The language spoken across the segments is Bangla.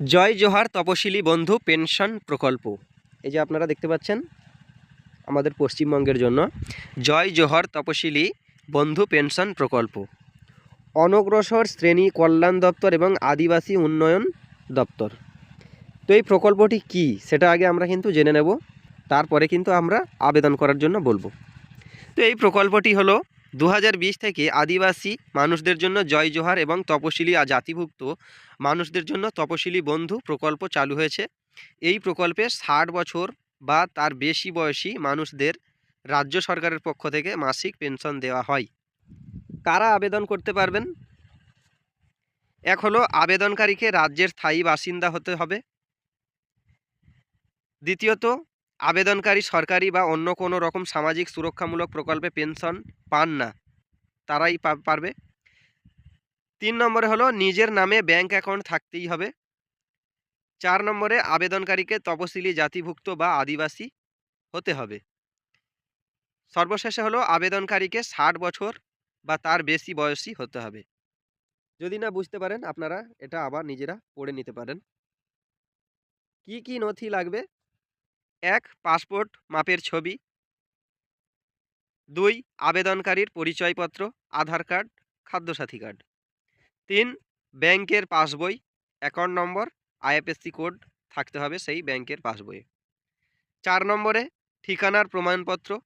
জয় জোহার তপশিলি বন্ধু পেনশন প্রকল্প। এই যে আপনারা দেখতে পাচ্ছেন, আমাদের পশ্চিমবঙ্গের জন্য জয় জোহর তপশিলি বন্ধু পেনশন প্রকল্প। অনগ্রসর শ্রেণি কল্যাণ দপ্তর এবং আদিবাসী উন্নয়ন দপ্তর। তো এই প্রকল্পটি কি, সেটা আগে আমরা কিন্তু জেনে নেব, তারপরে কিন্তু আমরা আবেদন করার জন্য বলব। তো এই প্রকল্পটি হলো দু হাজার বিশ থেকে আদিবাসী মানুষদের জন্য জয় জোহার এবং তপশিলি জাতিভুক্ত মানুষদের জন্য তপশিলি বন্ধু প্রকল্প চালু হয়েছে। এই প্রকল্পে ষাট বছর বা তার বেশি বয়সী মানুষদের রাজ্য সরকারের পক্ষ থেকে মাসিক পেনশন দেওয়া হয়। কারা আবেদন করতে পারবেন? এক হলো আবেদনকারীকে রাজ্যের স্থায়ী বাসিন্দা হতে হবে। দ্বিতীয়ত আবেদনকারী সরকারি বা অন্য কোনো রকম সামাজিক সুরক্ষামূলক প্রকল্পে পেনশন পান না, তারাই পারবে। তিন নম্বরে হলো নিজের নামে ব্যাংক অ্যাকাউন্ট থাকতেই হবে। চার নম্বরে আবেদনকারীকে তপশিলি জাতিভুক্ত বা আদিবাসী হতে হবে। সর্বশেষে হলো আবেদনকারীকে ষাট বছর বা তার বেশি বয়সী হতে হবে। যদি না বুঝতে পারেন আপনারা এটা আবার নিজেরা পড়ে নিতে পারেন। কি কি নথি লাগবে? এক, পাসপোর্ট, মাপের ছবি। দুই, আবেদনকারীর পরিচয়পত্র, আধার কার্ড, খাদ্যসাথী কার্ড। তিন, ব্যাংকের পাসবই, অ্যাকাউন্ট নম্বর, আইএফএসসি কোড থাকতে হবে সেই ব্যাংকের পাসবইয়ে। চার নম্বরে, ঠিকানার প্রমাণপত্র।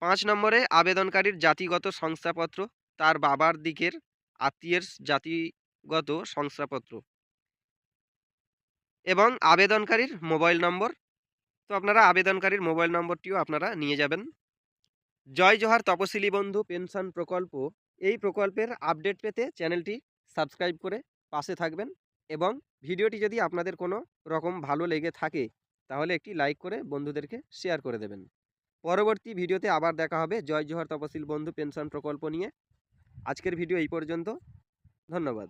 পাঁচ নম্বরে, আবেদনকারীর জাতিগত শংসাপত্র, তার বাবার দিকের আত্মীয়ের জাতিগত শংসাপত্র। এবং আবেদনকারীর মোবাইল নম্বর তো আপনারা আবেদনকারীর মোবাইল নম্বরটিও আপনারা নিয়ে যাবেন। জয় জোহার তপশিলি বন্ধু পেনশন প্রকল্প, এই প্রকল্পের আপডেট পেতে চ্যানেলটি সাবস্ক্রাইব করে পাশে থাকবেন এবং ভিডিওটি যদি আপনাদের কোনো রকম ভালো লেগে থাকে, তাহলে একটি লাইক করে বন্ধুদেরকে শেয়ার করে দেবেন। পরবর্তী ভিডিওতে আবার দেখা হবে জয় জোহার তপশিল বন্ধু পেনশন প্রকল্প নিয়ে। আজকের ভিডিও এই পর্যন্ত। ধন্যবাদ।